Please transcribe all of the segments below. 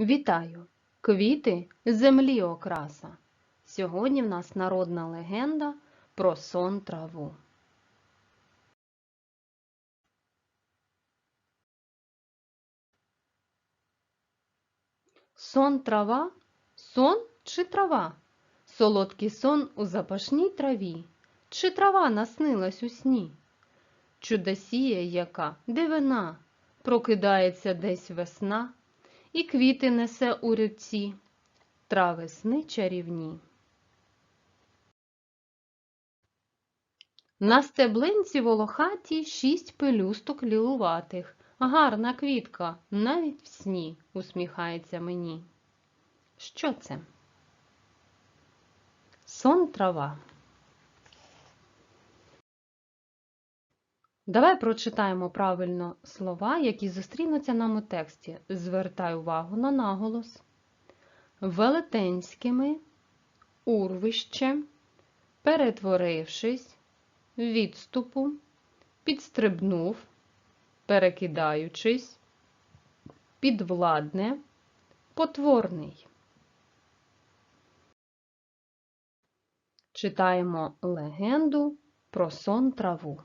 Вітаю! Квіти землі окраса. Сьогодні в нас народна легенда про сон траву. Сон трава, сон чи трава? Солодкий сон у запашній траві. Чи трава наснилась у сні? Чудосія яка, дивина, прокидається десь весна, і квіти несе у руці, трави сни чарівні. На стеблинці волохаті шість пелюсток лілуватих. Гарна квітка, навіть в сні усміхається мені. Що це? Сон трава. Давай прочитаємо правильно слова, які зустрінуться нам у тексті. Звертай увагу на наголос. Велетенськими, урвище, перетворившись, відступу, підстрибнув, перекидаючись, підвладне, потворний. Читаємо легенду про сон траву.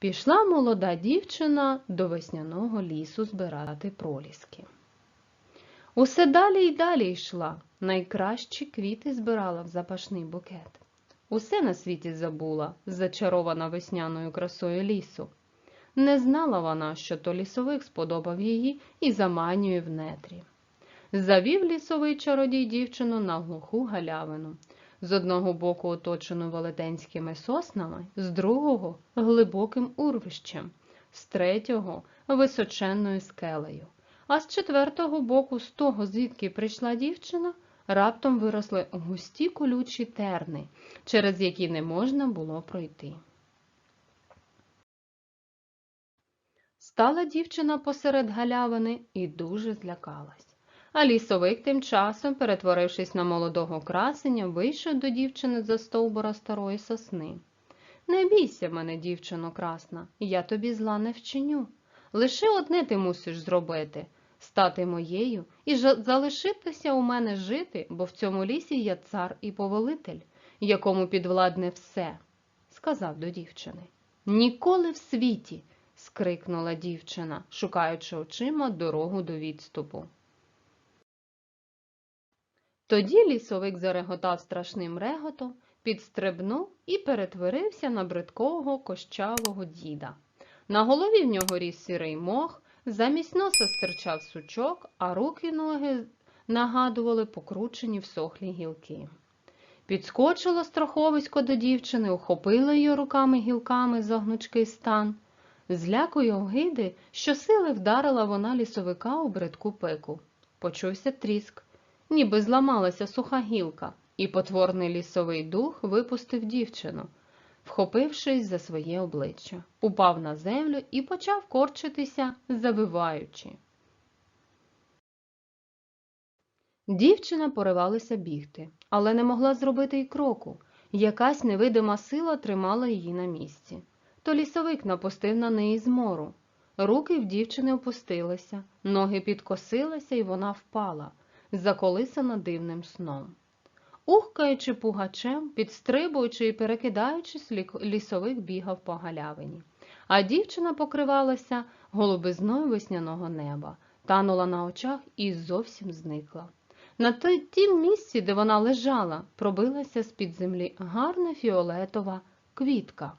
Пішла молода дівчина до весняного лісу збирати проліски. Усе далі й далі йшла, найкращі квіти збирала в запашний букет. Усе на світі забула, зачарована весняною красою лісу. Не знала вона, що то лісовик сподобав її і заманює в нетрі. Завів лісовий чародій дівчину на глуху галявину, з одного боку оточену велетенськими соснами, з другого глибоким урвищем, з третього височенною скелею. А з четвертого боку, з того, звідки прийшла дівчина, раптом виросли густі колючі терни, через які не можна було пройти. Стала дівчина посеред галявини і дуже злякалась. А лісовик тим часом, перетворившись на молодого красеня, вийшов до дівчини за стовбура старої сосни. Не бійся мене, дівчино красна, я тобі зла не вчиню. Лише одне ти мусиш зробити стати моєю і залишитися у мене жити, бо в цьому лісі я цар і повелитель, якому підвладне все, сказав до дівчини. Ніколи в світі. скрикнула дівчина, шукаючи очима дорогу до відступу. Тоді лісовик зареготав страшним реготом, підстрибнув і перетворився на бридкого кощавого діда. На голові в нього ріс сірий мох, замість носа стирчав сучок, а руки ноги нагадували покручені всохлі гілки. Підскочило страховисько до дівчини, ухопило її руками гілками за гнучкий стан. Злякою огиди, що сили вдарила вона лісовика у бридку пику. Почувся тріск ніби зламалася суха гілка, і потворний лісовий дух випустив дівчину, вхопившись за своє обличчя, упав на землю і почав корчитися, завиваючи. Дівчина поривалася бігти, але не могла зробити й кроку. Якась невидима сила тримала її на місці. То лісовик напустив на неї змору. Руки в дівчини опустилися, ноги підкосилися, і вона впала заколисана дивним сном. Ухкаючи пугачем, підстрибуючи і перекидаючись, лісовик бігав по галявині, а дівчина покривалася голубизною весняного неба, танула на очах і зовсім зникла. На тім місці, де вона лежала, пробилася з-під землі гарна фіолетова квітка.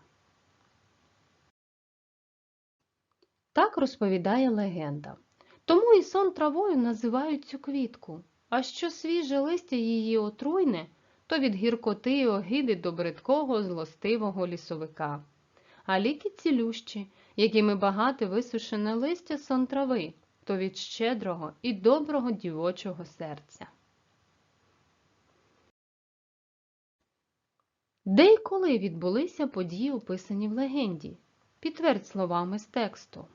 Так розповідає легенда. Тому і сон травою називають цю квітку, а що свіже листя її отруйне, то від гіркоти і огиди до бридкого, злостивого лісовика. А ліки цілющі, якими багате висушене листя сон трави, то від щедрого і доброго дівочого серця. Де й коли відбулися події, описані в легенді? Підтвердь словами з тексту.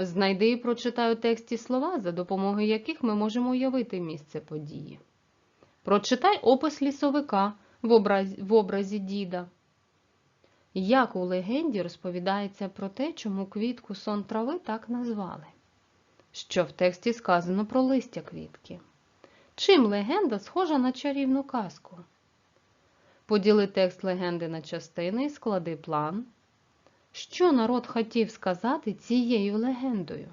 Знайди і прочитай у тексті слова, за допомогою яких ми можемо уявити місце події. Прочитай опис лісовика в образі, в образі діда. Як у легенді розповідається про те, чому квітку сон трави так назвали. що в тексті сказано про листя квітки. Чим легенда схожа на чарівну казку? Поділи текст легенди на частини і склади план. Що народ хотів сказати цією легендою?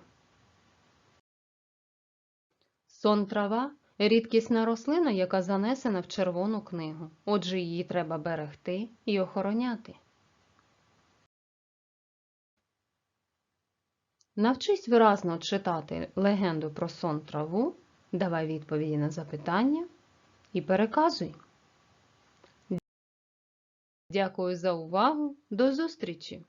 Сон трава рідкісна рослина, яка занесена в червону книгу. Отже, її треба берегти і охороняти. Навчись виразно читати легенду про сон траву, давай відповіді на запитання і переказуй. Дякую за увагу. До зустрічі!